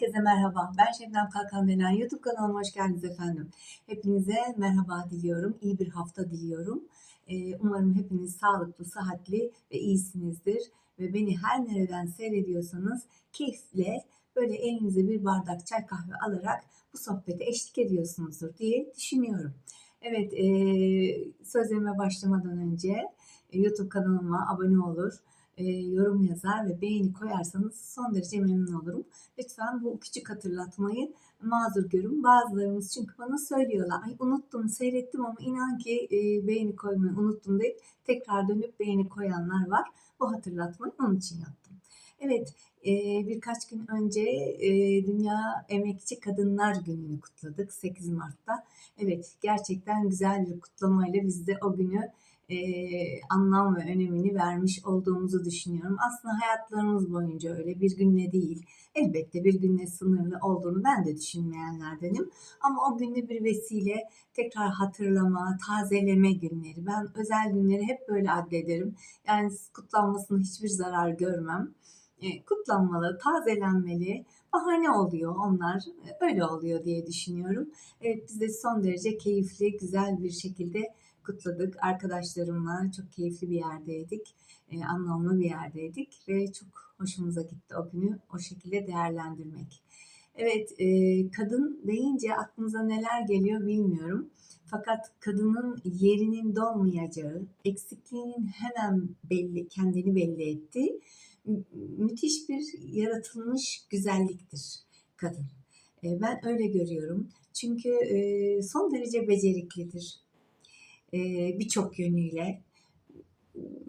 Herkese merhaba. Ben Şebnem Kalkan Denen YouTube kanalıma hoş geldiniz efendim. Hepinize merhaba diliyorum. İyi bir hafta diliyorum. Ee, Umarım hepiniz sağlıklı, sıhhatli ve iyisinizdir. Ve beni her nereden seyrediyorsanız keyifle böyle elinize bir bardak çay kahve alarak bu sohbete eşlik ediyorsunuzdur diye düşünüyorum. Evet, e, sözlerime başlamadan önce e, YouTube kanalıma abone olur, e, yorum yazar ve beğeni koyarsanız son derece memnun olurum. Lütfen bu küçük hatırlatmayı mazur görün. Bazılarımız çünkü bana söylüyorlar. Ay unuttum, seyrettim ama inan ki e, beğeni koymayı unuttum deyip tekrar dönüp beğeni koyanlar var. Bu hatırlatmayı onun için yaptım. Evet, e, birkaç gün önce e, Dünya Emekçi Kadınlar Günü'nü kutladık 8 Mart'ta. Evet, gerçekten güzel bir kutlamayla biz de o günü e, anlam ve önemini vermiş olduğumuzu düşünüyorum. Aslında hayatlarımız boyunca öyle bir günle değil. Elbette bir günle sınırlı olduğunu ben de düşünmeyenlerdenim. Ama o günü bir vesile tekrar hatırlama, tazeleme günleri. Ben özel günleri hep böyle addederim. Yani kutlanmasına hiçbir zarar görmem. E, kutlanmalı, tazelenmeli, bahane oluyor onlar. Öyle oluyor diye düşünüyorum. Evet biz de son derece keyifli, güzel bir şekilde kutladık. Arkadaşlarımla çok keyifli bir yerdeydik. E, anlamlı bir yerdeydik ve çok hoşumuza gitti o günü o şekilde değerlendirmek. Evet, e, kadın deyince aklınıza neler geliyor bilmiyorum. Fakat kadının yerinin dolmayacağı, eksikliğinin hemen belli, kendini belli ettiği mü- müthiş bir yaratılmış güzelliktir kadın. E, ben öyle görüyorum. Çünkü e, son derece beceriklidir e, birçok yönüyle.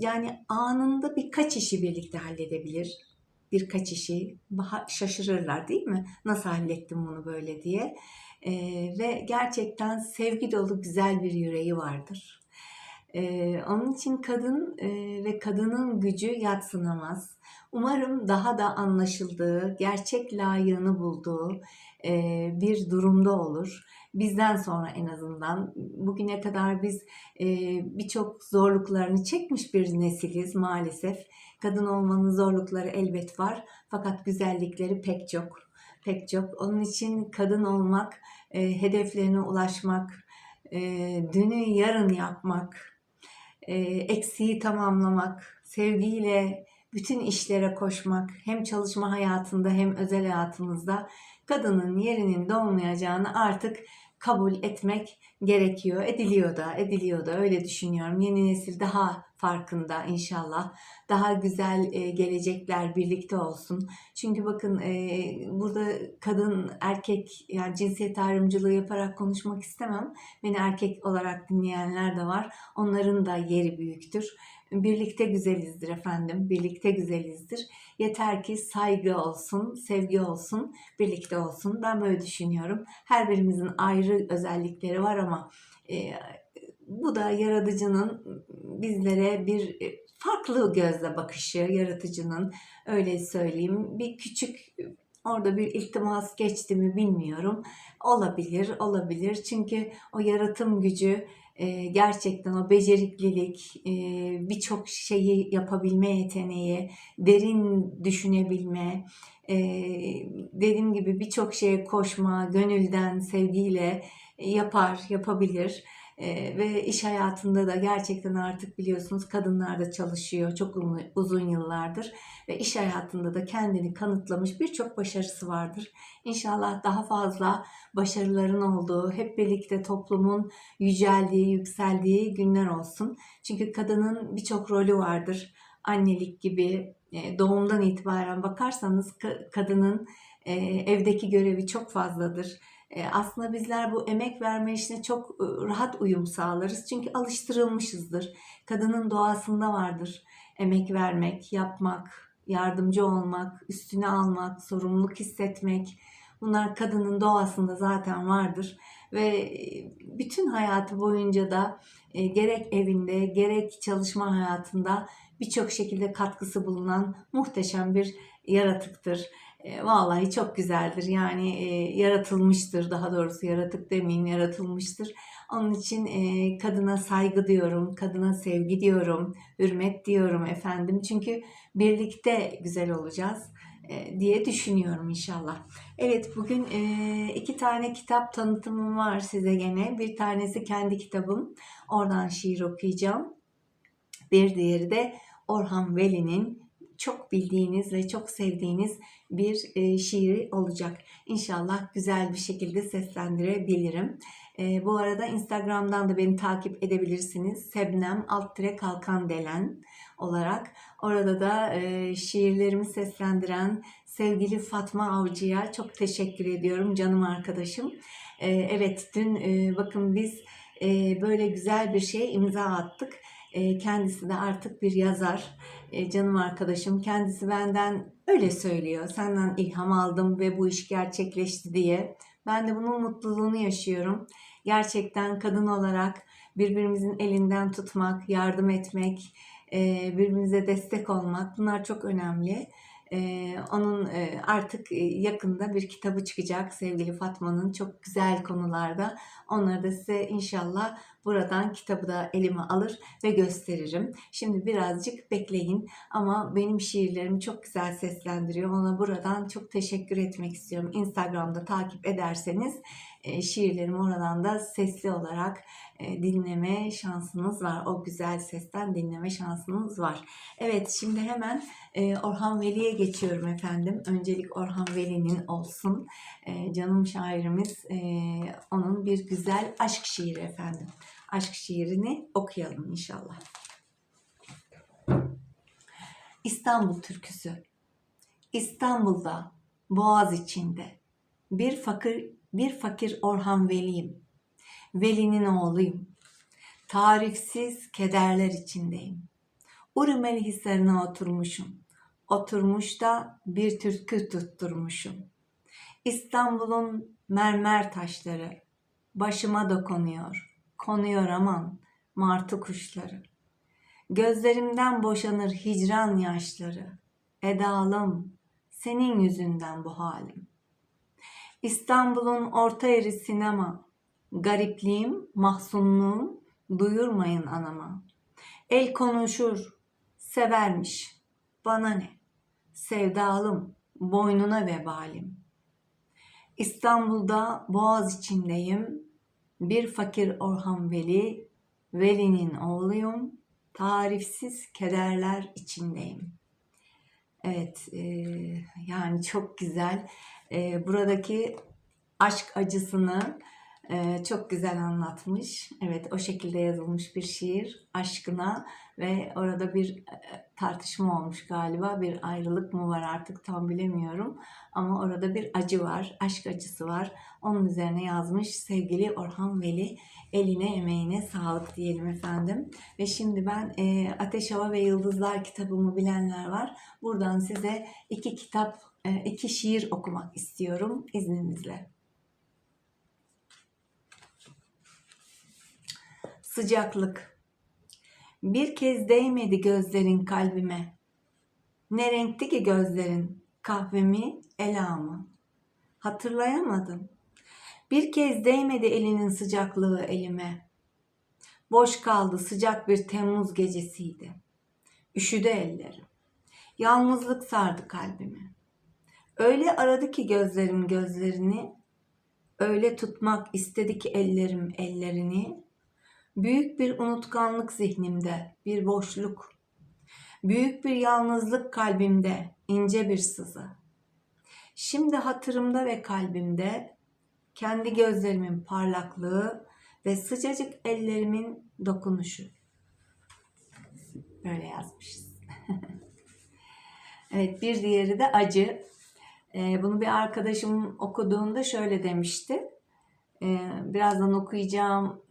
Yani anında birkaç işi birlikte halledebilir. Birkaç işi şaşırırlar değil mi? Nasıl hallettim bunu böyle diye. E, ve gerçekten sevgi dolu güzel bir yüreği vardır. E, onun için kadın e, ve kadının gücü yatsınamaz. Umarım daha da anlaşıldığı, gerçek layığını bulduğu bir durumda olur. Bizden sonra en azından bugüne kadar biz birçok zorluklarını çekmiş bir nesiliz maalesef. Kadın olmanın zorlukları elbet var fakat güzellikleri pek çok. Pek çok. Onun için kadın olmak, e, hedeflerine ulaşmak, e, dünü yarın yapmak, e, eksiği tamamlamak, sevgiyle bütün işlere koşmak, hem çalışma hayatında hem özel hayatımızda kadının yerinin dolmayacağını artık kabul etmek gerekiyor. Ediliyor da, ediliyor da öyle düşünüyorum. Yeni nesil daha farkında inşallah. Daha güzel e, gelecekler birlikte olsun. Çünkü bakın e, burada kadın erkek yani cinsiyet ayrımcılığı yaparak konuşmak istemem. Beni erkek olarak dinleyenler de var. Onların da yeri büyüktür. Birlikte güzelizdir efendim. Birlikte güzelizdir. Yeter ki saygı olsun, sevgi olsun, birlikte olsun. Ben böyle düşünüyorum. Her birimizin ayrı özellikleri var ama e, bu da yaratıcının bizlere bir e, farklı gözle bakışı, yaratıcının öyle söyleyeyim. Bir küçük orada bir iltimas geçti mi bilmiyorum. Olabilir, olabilir. Çünkü o yaratım gücü e, gerçekten o beceriklilik, e, birçok şeyi yapabilme yeteneği, derin düşünebilme, dediğim gibi birçok şeye koşma, gönülden, sevgiyle yapar, yapabilir. Ve iş hayatında da gerçekten artık biliyorsunuz kadınlar da çalışıyor çok uzun yıllardır ve iş hayatında da kendini kanıtlamış birçok başarısı vardır. İnşallah daha fazla başarıların olduğu, hep birlikte toplumun yüceldiği, yükseldiği günler olsun. Çünkü kadının birçok rolü vardır. Annelik gibi doğumdan itibaren bakarsanız kadının evdeki görevi çok fazladır. Aslında bizler bu emek verme işine çok rahat uyum sağlarız. Çünkü alıştırılmışızdır. Kadının doğasında vardır. Emek vermek, yapmak, yardımcı olmak, üstüne almak, sorumluluk hissetmek. Bunlar kadının doğasında zaten vardır ve bütün hayatı boyunca da gerek evinde gerek çalışma hayatında birçok şekilde katkısı bulunan muhteşem bir yaratıktır. E, vallahi çok güzeldir. Yani e, yaratılmıştır daha doğrusu yaratık demeyeyim yaratılmıştır. Onun için e, kadına saygı diyorum, kadına sevgi diyorum, hürmet diyorum efendim. Çünkü birlikte güzel olacağız. e, diye düşünüyorum inşallah. Evet bugün e, iki tane kitap tanıtımım var size gene. Bir tanesi kendi kitabım. Oradan şiir okuyacağım. Bir diğeri de Orhan Veli'nin çok bildiğiniz ve çok sevdiğiniz bir e, şiiri olacak. İnşallah güzel bir şekilde seslendirebilirim. E, bu arada Instagram'dan da beni takip edebilirsiniz. Sebnem alt kalkan delen olarak. Orada da e, şiirlerimi seslendiren sevgili Fatma Avcı'ya çok teşekkür ediyorum canım arkadaşım. Evet dün bakın biz böyle güzel bir şeye imza attık. E, kendisi de artık bir yazar. E, canım arkadaşım kendisi benden öyle söylüyor. Senden ilham aldım ve bu iş gerçekleşti diye. Ben de bunun mutluluğunu yaşıyorum. Gerçekten kadın olarak birbirimizin elinden tutmak, yardım etmek, e, birbirimize destek olmak bunlar çok önemli. E, onun e, artık yakında bir kitabı çıkacak sevgili Fatma'nın çok güzel konularda. Onları da size inşallah buradan kitabı da elime alır ve gösteririm. Şimdi birazcık bekleyin ama benim şiirlerimi çok güzel seslendiriyor. Ona buradan çok teşekkür etmek istiyorum. Instagram'da takip ederseniz e, şiirlerimi oradan da sesli olarak e, dinleme şansınız var. O güzel sesten dinleme şansınız var. Evet şimdi hemen e, Orhan Veli'ye geçiyorum efendim. Öncelik Orhan Veli'nin olsun. Canım şairimiz onun bir güzel aşk şiiri efendim. Aşk şiirini okuyalım inşallah. İstanbul türküsü. İstanbul'da, Boğaz içinde bir fakir bir fakir Orhan Veli'yim. Veli'nin oğluyum. Tarifsiz kederler içindeyim. Urumeli hisarına oturmuşum. Oturmuş da bir türkü tutturmuşum. İstanbul'un mermer taşları başıma dokunuyor. Konuyor aman martı kuşları. Gözlerimden boşanır hicran yaşları. Edalım senin yüzünden bu halim. İstanbul'un orta yeri sinema. Garipliğim, mahzunluğum duyurmayın anama. El konuşur, severmiş. Bana ne? Sevdalım, boynuna vebalim. İstanbul'da boğaz içindeyim. Bir fakir Orhan Veli, Veli'nin oğluyum. Tarifsiz kederler içindeyim. Evet, e, yani çok güzel. E, buradaki aşk acısını e, çok güzel anlatmış. Evet, o şekilde yazılmış bir şiir aşkına ve orada bir e, tartışma olmuş galiba. Bir ayrılık mı var artık tam bilemiyorum. Ama orada bir acı var, aşk acısı var. Onun üzerine yazmış sevgili Orhan Veli. Eline emeğine sağlık diyelim efendim. Ve şimdi ben e, Ateş Hava ve Yıldızlar kitabımı bilenler var. Buradan size iki kitap, e, iki şiir okumak istiyorum izninizle. Sıcaklık. Bir kez değmedi gözlerin kalbime. Ne renkti ki gözlerin, kahve mi, ela mı? Hatırlayamadım. Bir kez değmedi elinin sıcaklığı elime. Boş kaldı sıcak bir Temmuz gecesiydi. Üşüdü ellerim. Yalnızlık sardı kalbimi. Öyle aradı ki gözlerim gözlerini, öyle tutmak istedi ki ellerim ellerini. Büyük bir unutkanlık zihnimde, bir boşluk. Büyük bir yalnızlık kalbimde, ince bir sızı. Şimdi hatırımda ve kalbimde kendi gözlerimin parlaklığı ve sıcacık ellerimin dokunuşu. Böyle yazmışız. evet bir diğeri de acı. Ee, bunu bir arkadaşım okuduğunda şöyle demişti. Ee, birazdan okuyacağım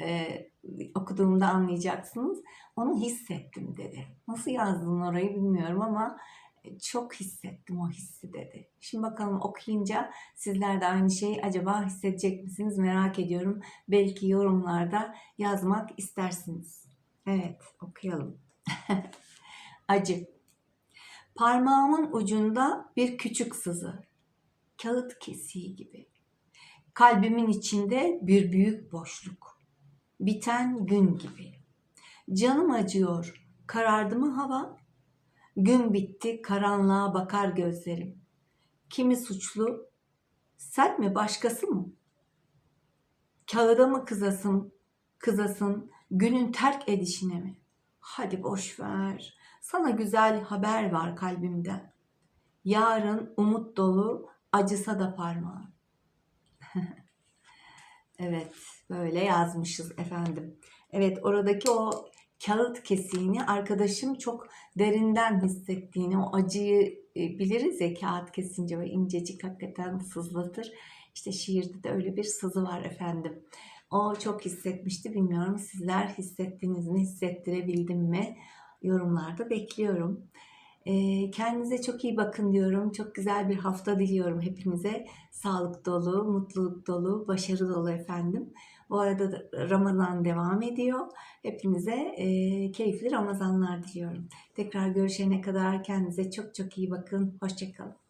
e, okuduğumda anlayacaksınız. Onu hissettim dedi. Nasıl yazdın orayı bilmiyorum ama çok hissettim o hissi dedi. Şimdi bakalım okuyunca sizler de aynı şeyi acaba hissedecek misiniz merak ediyorum. Belki yorumlarda yazmak istersiniz. Evet okuyalım. Acı. Parmağımın ucunda bir küçük sızı. Kağıt kesiği gibi. Kalbimin içinde bir büyük boşluk. Biten gün gibi. Canım acıyor. Karardı mı hava? Gün bitti, karanlığa bakar gözlerim. Kimi suçlu? Sen mi, başkası mı? Kağıda mı kızasın, kızasın, günün terk edişine mi? Hadi boş ver. Sana güzel haber var kalbimden. Yarın umut dolu, acısa da parmağın. evet, böyle yazmışız efendim. Evet, oradaki o kağıt kesiğini arkadaşım çok derinden hissettiğini, o acıyı e, biliriz ya kağıt kesince ve incecik hakikaten sızlatır. İşte şiirde de öyle bir sızı var efendim. O çok hissetmişti. Bilmiyorum sizler hissettiniz mi, hissettirebildim mi? Yorumlarda bekliyorum. Kendinize çok iyi bakın diyorum. Çok güzel bir hafta diliyorum hepinize. Sağlık dolu, mutluluk dolu, başarı dolu efendim. Bu arada da Ramazan devam ediyor. Hepinize keyifli Ramazanlar diliyorum. Tekrar görüşene kadar kendinize çok çok iyi bakın. Hoşçakalın.